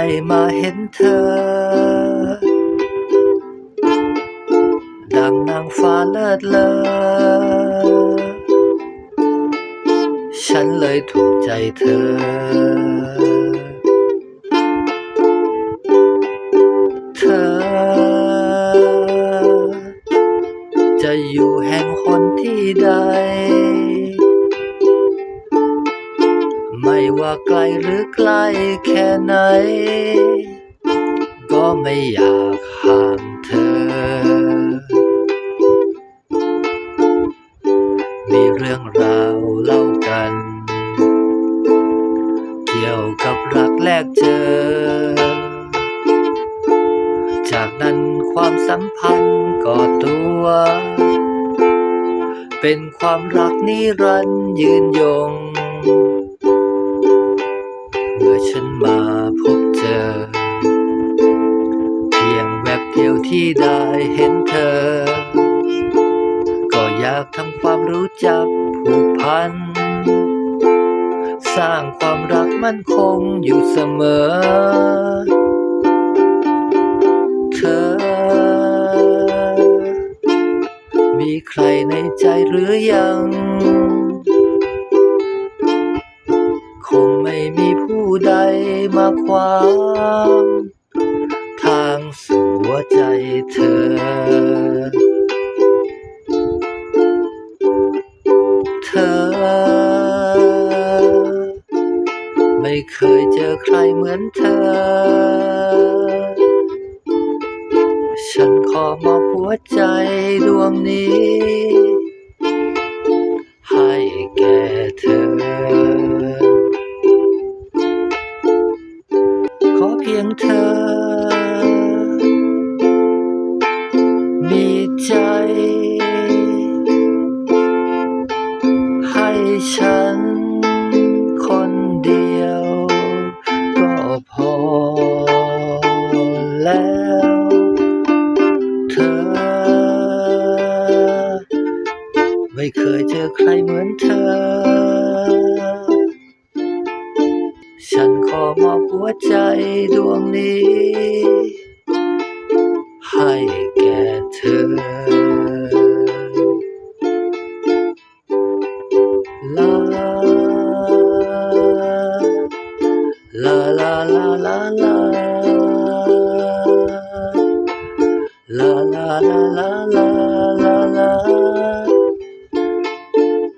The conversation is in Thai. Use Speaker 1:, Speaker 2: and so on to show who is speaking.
Speaker 1: ได้มาเห็นเธอ ดังนางฟ้าเลิศเลอ ฉันเลยถูกใจเธอ เธอ จะอยู่แห่งคนที่ใด ว่าไกลหรือใกล้แค่ไหน ก็ไม่อยากห่างเธอ มีเรื่องราวเล่ากัน เกี่ยวกับรักแรกเจอ จากนั้นความสัมพันธ์ก่อตัวเป็นความรักนิรันดร์ยืนยง ที่ได้เห็นเธอ ก็อยากทำความรู้จักผูกพัน สร้างความรักมั่นคงอยู่เสมอ เธอ มีใครในใจหรือยัง คงไม่มีผู้ใดมาขวาง เธอ เธอ ไม่เคยเจอใครเหมือนเธอ ฉันขอมอบหัวใจดวงนี้ ให้แก่เธอ เคยเจอใครเหมือนเธอ ฉันขอมอบหัวใจดวงนี้ ให้แก่เธอ ลา ลาลาลาลาลาลาลาลาลา